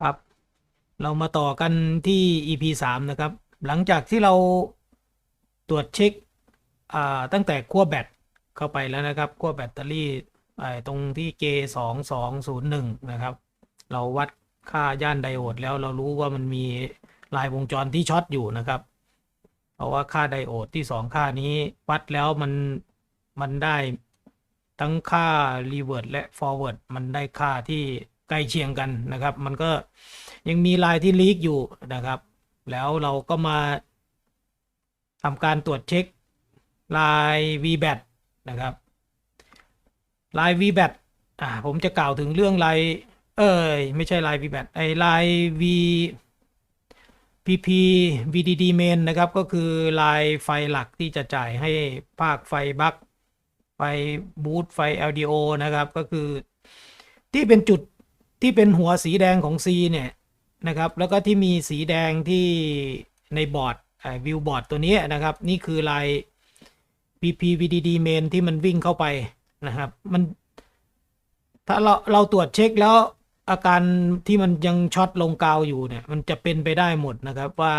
ครับ เรามาต่อกันที่ EP สามนะครับ หลังจากที่เราตรวจเช็คอ่าตั้งแต่ขั้วแบตเข้าไปแล้วนะครับขั้วแบตเตอรี่ไอตรงที่ J สองสองศูนย์หนึ่งนะครับ เราวัดค่าย่านไดโอดแล้วเรารู้ว่ามันมีลายวงจรที่ช็อตอยู่นะครับ เพราะว่าค่าไดโอดที่สองค่านี้วัดแล้วมันมันได้ทั้งค่า reverse และ forward มันได้ค่าที่ ใกล้เคียงกันนะครับ มันก็ยังมีลายที่ลีกอยู่นะครับ แล้วเราก็มาทำการตรวจเช็คลาย VBAT นะครับลาย VBAT อ่าผมจะกล่าวถึงเรื่องลายเอ้ยไม่ใช่ลาย VBAT ไอลาย V PP VDD main นะครับ ก็คือลายไฟหลักที่จะจ่ายให้ภาคไฟบัคไฟบูตไฟ LDO นะครับ ก็คือที่เป็นจุด ที่เป็นหัวสีแดงของ C เนี่ยนะครับ แล้วก็ที่มีสีแดงที่ในบอร์ดวิวบอร์ดตัวนี้นะครับ นี่คือลาย PP VDD main ที่มันวิ่งเข้าไปนะครับ มัน ถ้าเราเราตรวจเช็คแล้วอาการที่มันยังช็อตลงกาวอยู่เนี่ย มันจะเป็นไปได้หมดนะครับว่า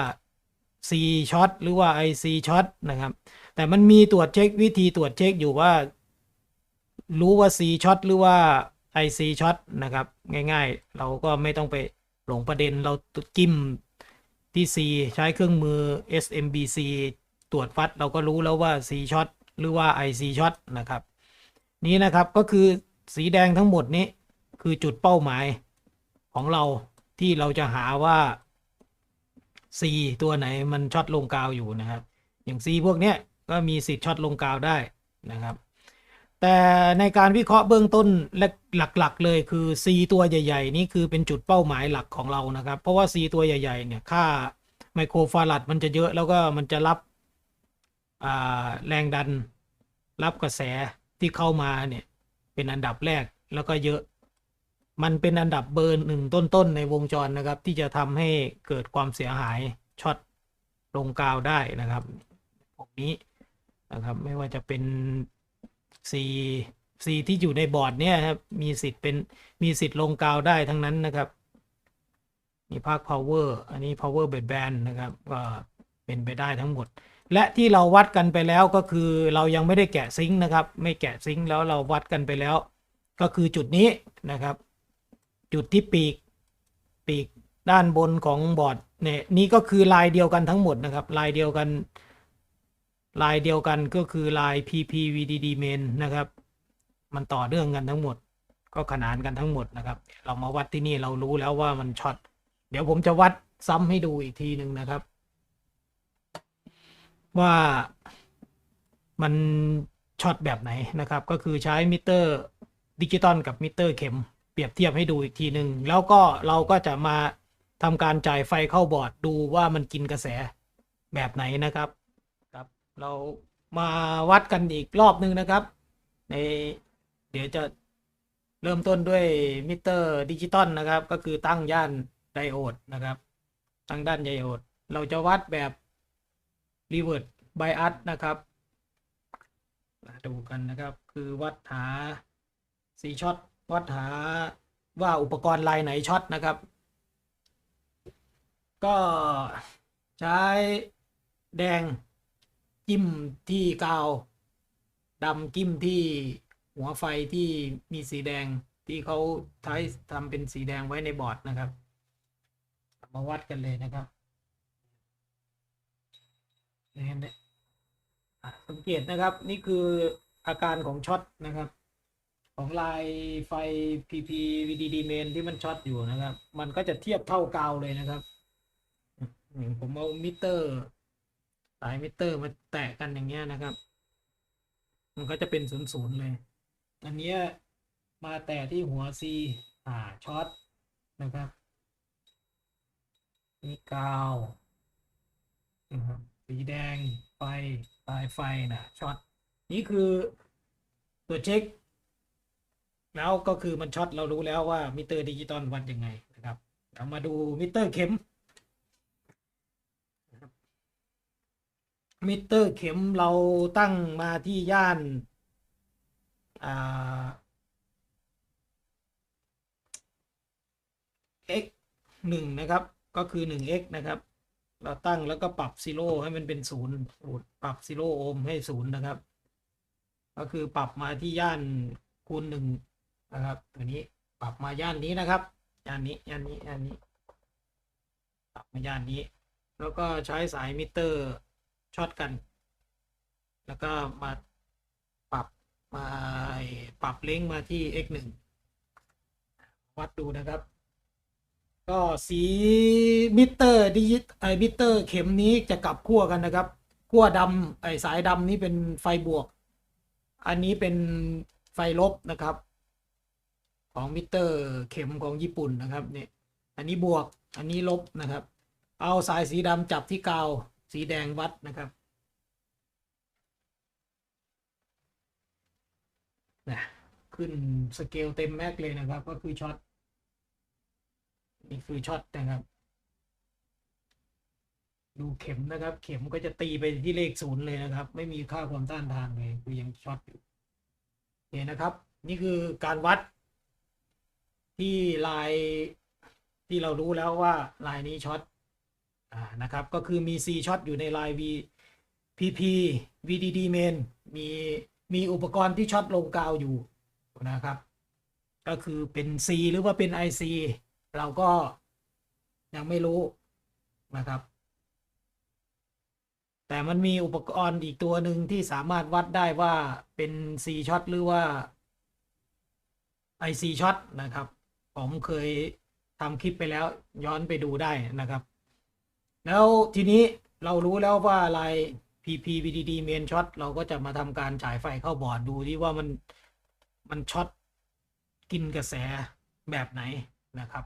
C ช็อตหรือว่า IC ช็อตนะครับ แต่มันมีตรวจเช็ควิธีตรวจเช็คอยู่ว่า รู้ว่า C ช็อตหรือว่า IC ช็อตนะครับ ง่ายๆ เราก็ไม่ต้องไปหลงประเด็นเราจิ้มที่ C ใช้เครื่องมือ SMBC ตรวจวัดเราก็รู้แล้วว่า C ช็อตหรือว่า IC ช็อตนะครับ นี้นะครับก็คือสีแดงทั้งหมดนี้คือจุดเป้าหมายของเราที่เราจะหาว่า C ตัวไหนมันช็อตลงกาวอยู่นะครับ อย่าง C พวกเนี้ยก็มีสิทธิ์ช็อตลงกาวได้นะครับ แต่ในการวิเคราะห์เบื้องต้นและหลักๆ เลยคือ C ตัวใหญ่ ๆ นี่คือเป็นจุดเป้าหมายหลักของเรานะครับ เพราะว่า C ตัวใหญ่ ๆ เนี่ย ค่าไมโครฟารัดมันจะเยอะแล้วก็มันจะรับแรงดันรับกระแสที่เข้ามาเนี่ย เป็นอันดับแรกแล้วก็เยอะ มันเป็นอันดับเบอร์หนึ่งต้นๆในวงจรนะครับ ที่จะทำให้เกิดความเสียหายช็อตลงกาวได้นะครับพวกนี้นะครับไม่ว่าจะเป็น C C ที่อยู่ในบอร์ดเนี่ยครับ มีสิทธิ์เป็นมีสิทธิ์ลงกาวได้ทั้งนั้นนะครับมีภาค power อันนี้ power bed band นะครับก็เป็นไปได้ทั้งหมด และที่เราวัดกันไปแล้วก็คือเรายังไม่ได้แกะซิงค์นะครับ ไม่แกะซิงค์แล้วเราวัดกันไปแล้ว ก็คือจุดนี้นะครับ จุดที่ปีกปีกด้านบนของบอร์ดเนี่ยนี่ก็คือลายเดียวกันทั้งหมดนะครับลายเดียวกัน ลายเดียวกันก็คือลาย PPVDD main นะครับ มันต่อเนื่องกันทั้งหมด ก็ขนานกันทั้งหมดนะครับ เรามาวัดที่นี่เรารู้แล้วว่ามันช็อต เดี๋ยวผมจะวัดซ้ำให้ดูอีกทีหนึ่งนะครับ ว่ามันช็อตแบบไหนนะครับ ก็คือใช้มิเตอร์ดิจิตอลกับมิเตอร์เข็มเปรียบเทียบให้ดูอีกทีหนึ่งแล้วก็เราก็จะมาทำการจ่ายไฟเข้าบอร์ดดูว่ามันกินกระแสแบบไหนนะครับครับ เรามาวัดกันอีกรอบหนึ่งนะครับ ในเดี๋ยวจะเริ่มต้นด้วยมิเตอร์ดิจิตอลนะครับ ก็คือตั้งย่านไดโอดนะครับ ตั้งด้านไดโอด เราจะวัดแบบ reverse bias นะครับมาดูกันนะครับ คือวัดหาสีช็อตวัดหาว่าอุปกรณ์ลายไหนช็อตนะครับ ก็ใช้แดง จิ้มที่กาวดำจิ้มที่หัวไฟที่มีสีแดงที่เขาใช้ทำเป็นสีแดงไว้ในบอร์ดนะครับ มาวัดกันเลยนะครับเห็นไหมสังเกตนะครับนี่คืออาการของช็อตนะครับ ของลายไฟ PP VDD main ที่มันช็อตอยู่นะครับ มันก็จะเทียบเท่ากาวเลยนะครับ ผมเอามิเตอร์ สายมิเตอร์มาแตะกันอย่างเงี้ยนะครับ มันก็จะเป็นศูนย์ศูนย์เลย อันเนี้ยมาแตะที่หัว C อ่าช็อตนะครับนี่กาวนะครับสีแดงไฟปลายไฟนะช็อตนี่คือตัวเช็ค แล้วก็คือมันช็อตเรารู้แล้วว่ามิเตอร์ดิจิตอลวัดยังไงนะครับเรามาดูมิเตอร์เข็มนะครับ มิเตอร์เข็มเราตั้งมาที่ย่านอ่า x หนึ่งนะครับ ก็คือหนึ่ง x นะครับ เราตั้งแล้วก็ปรับซีโร่ให้มันเป็นศูนย์ปรับซีโร่โอห์มให้ศูนย์นะครับ ก็คือปรับมาที่ย่านคูณหนึ่งนะครับ ตัวนี้ปรับมาย่านนี้นะครับ ย่านนี้ ย่านนี้ ย่านนี้ ปรับมาย่านนี้ แล้วก็ใช้สายมิเตอร์ ช็อตกัน แล้วก็มาปรับมาปรับเล้งมาที่ x หนึ่งวัดดูนะครับ ก็สีมิเตอร์ดิจิตไอมิเตอร์เข็มนี้จะกลับขั้วกันนะครับขั้วดำไอสายดำนี้เป็นไฟบวก อันนี้เป็นไฟลบนะครับ ของมิเตอร์เข็มของญี่ปุ่นนะครับเนี่ยอันนี้บวกอันนี้ลบนะครับ เอาสายสีดำจับที่กาว สีแดงวัดนะครับนะขึ้นสเกลเต็มแม็กเลยนะครับ ก็คือช็อตนี่คือช็อตนะครับ ดูเข็มนะครับ เข็มก็จะตีไปที่เลขศูนย์เลยนะครับ ไม่มีค่าความต้านทานเลยคือยังช็อตอยู่โอเคนะครับ นี่คือการวัด ที่ลายที่เรารู้แล้วว่าลายนี้ช็อต นะครับ ก็คือมี C ช็อตอยู่ในลาย V PP VDD main มีมีอุปกรณ์ที่ช็อตลงกาวอยู่นะครับ ก็คือเป็น C หรือว่าเป็น IC เราก็ยังไม่รู้นะครับ แต่มันมีอุปกรณ์อีกตัวหนึ่งที่สามารถวัดได้ว่าเป็น C ช็อตหรือว่า IC ช็อตนะครับ ผมเคยทำคลิปไปแล้วย้อนไปดูได้นะครับ แล้วทีนี้เรารู้แล้วว่าลาย PP VDD main Shot เราก็จะมาทำการฉายไฟเข้าบอร์ดดูที่ว่ามันมันช็อตกินกระแสแบบไหนนะครับ